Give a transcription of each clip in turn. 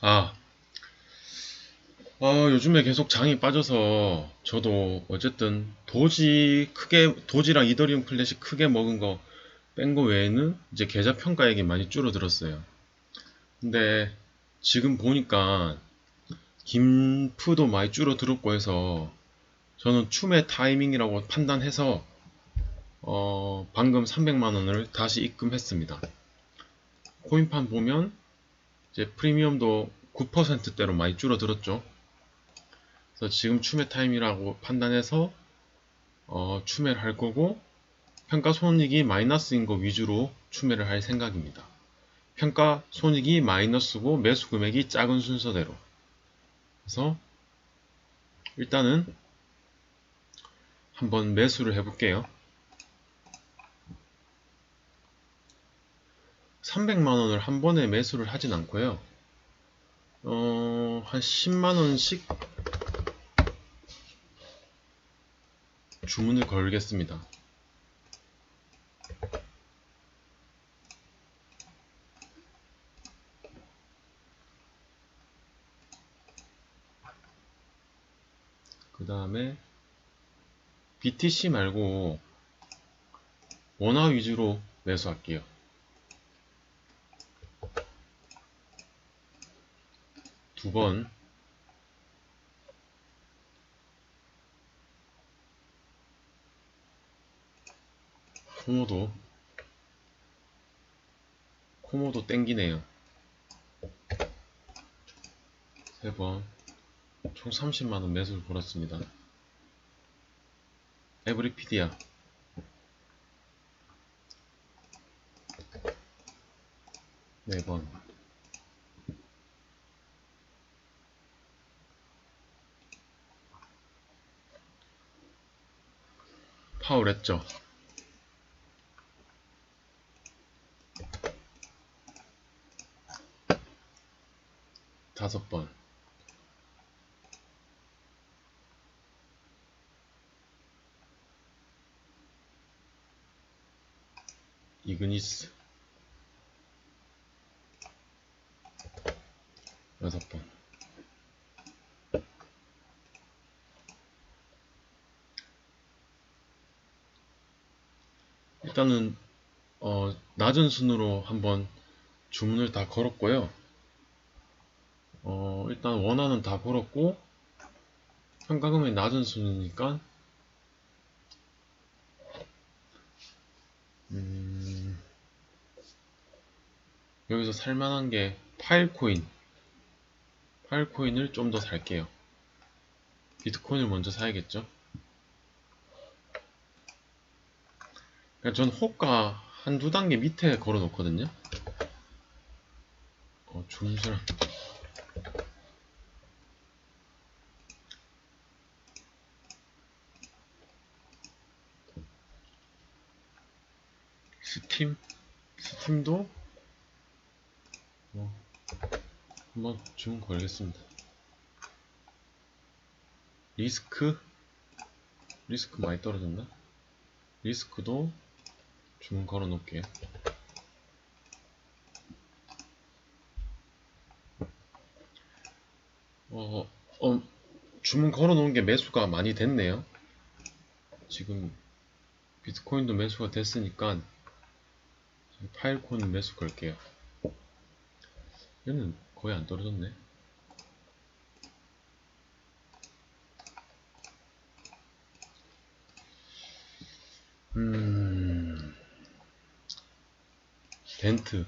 아, 어, 요즘에 계속 장이 빠져서 저도 어쨌든 도지 크게 도지랑 이더리움 클래식 크게 먹은 거 뺀 거 외에는 이제 계좌 평가액이 많이 줄어들었어요. 근데 지금 보니까 김프도 많이 줄어들었고 해서 저는 춤의 타이밍이라고 판단해서 어, 방금 300만 원을 다시 입금했습니다. 코인판 보면 이제 프리미엄도 9%대로 많이 줄어들었죠. 그래서 지금 추매 타임이라고 판단해서 어, 추매를 할 거고 평가 손익이 마이너스인 거 위주로 추매를 할 생각입니다. 평가 손익이 마이너스고 매수 금액이 작은 순서대로. 그래서 일단은 한번 매수를 해볼게요. 300만원을 한 번에 매수를 하진 않고요. 어, 한 10만원씩 주문을 걸겠습니다. 그 다음에 BTC 말고 원화 위주로 매수할게요. 두 번, 코모도, 코모도 땡기네요. 세 번, 총 30만원 매수를 걸었습니다. 에브리피디아, 네 번, 파울했죠. 다섯 번. 이그니스. 여섯 번. 일단은 어, 낮은 순으로 한번 주문을 다 걸었고요. 어, 일단 원화는 다 걸었고 평가금이 낮은 순이니까 음, 여기서 살만한 게 파일코인 파일코인을 좀 더 살게요. 비트코인을 먼저 사야겠죠. 그러니까 전 호가 한두 단계 밑에 걸어 놓거든요. 어, 줌술. 스팀? 스팀도 뭐 한번 주문 걸겠습니다. 리스크? 리스크 많이 떨어졌나? 리스크도 주문 걸어 놓을게요. 어, 어, 주문 걸어 놓은 게 매수가 많이 됐네요. 지금 비트코인도 매수가 됐으니까 파일코인 매수 걸게요. 얘는 거의 안 떨어졌네. 덴트.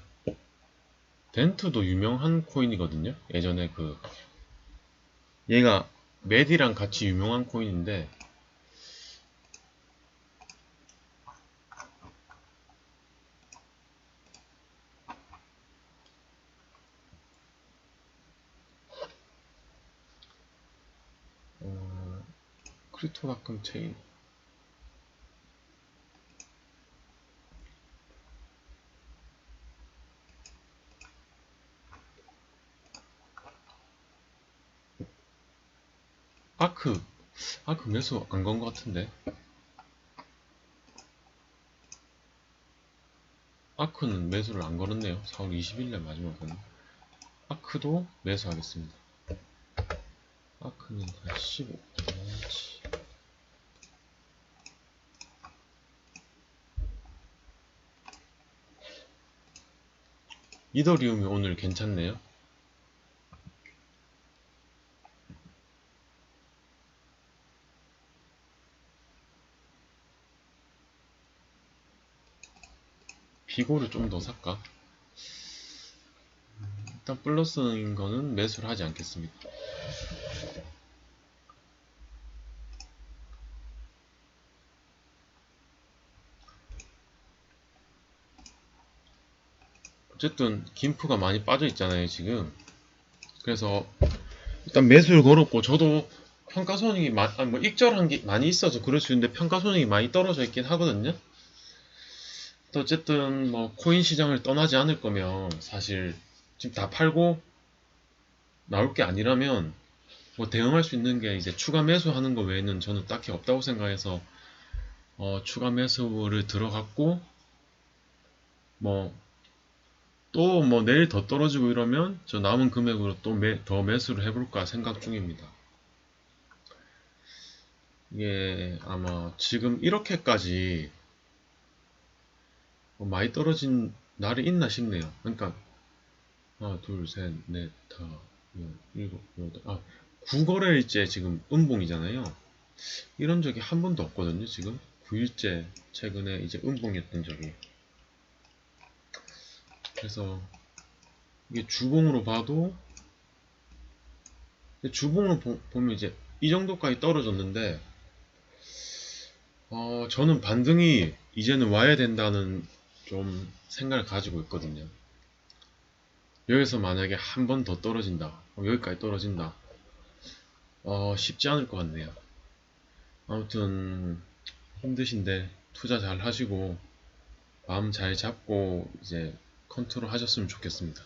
덴트도 유명한 코인이거든요. 예전에 그, 얘가 메디랑 같이 유명한 코인인데, 어, 크리토나큼 체인. 아크 아크 매수 안 건 것 같은데 아크는 매수를 안 걸었네요 4월 20일날 마지막은 아크 아크도 매수하겠습니다. 아크는 한 15. 그렇지. 이더리움이 오늘 괜찮네요. 비고를 좀 더 살까? 일단 플러스인 거는 매수를 하지 않겠습니다. 어쨌든 김프가 많이 빠져 있잖아요 지금 그래서 일단 매수를 걸었고 저도 평가 손익이 마, 아니 뭐 익절한 게 많이 있어서 그럴 수 있는데 평가 손익이 많이 떨어져 있긴 하거든요 또 어쨌든 뭐 코인 시장을 떠나지 않을 거면 사실 지금 다 팔고 나올 게 아니라면 뭐 대응할 수 있는 게 이제 추가 매수하는 거 외에는 저는 딱히 없다고 생각해서 어, 추가 매수를 들어갔고 뭐 또뭐 내일 더 떨어지고 이러면 저 남은 금액으로 또 더 매수를 해볼까 생각 중입니다. 이게 아마 지금 이렇게까지 뭐 많이 떨어진 날이 있나 싶네요. 그러니까 하나, 둘, 셋, 넷, 다, 여, 일곱, 여덟, 아, 9거래일째 지금 음봉이잖아요. 이런 적이 한 번도 없거든요, 지금. 9일째 최근에 이제 음봉이었던 적이. 그래서 이게 주봉으로 봐도 주봉을 보, 보면 이제 이 정도까지 떨어졌는데 어, 저는 반등이 이제는 와야 된다는 좀 생각을 가지고 있거든요. 여기서 만약에 한 번 더 떨어진다. 그럼 여기까지 떨어진다. 어, 쉽지 않을 것 같네요. 아무튼 힘드신데 투자 잘 하시고 마음 잘 잡고 이제 컨트롤 하셨으면 좋겠습니다.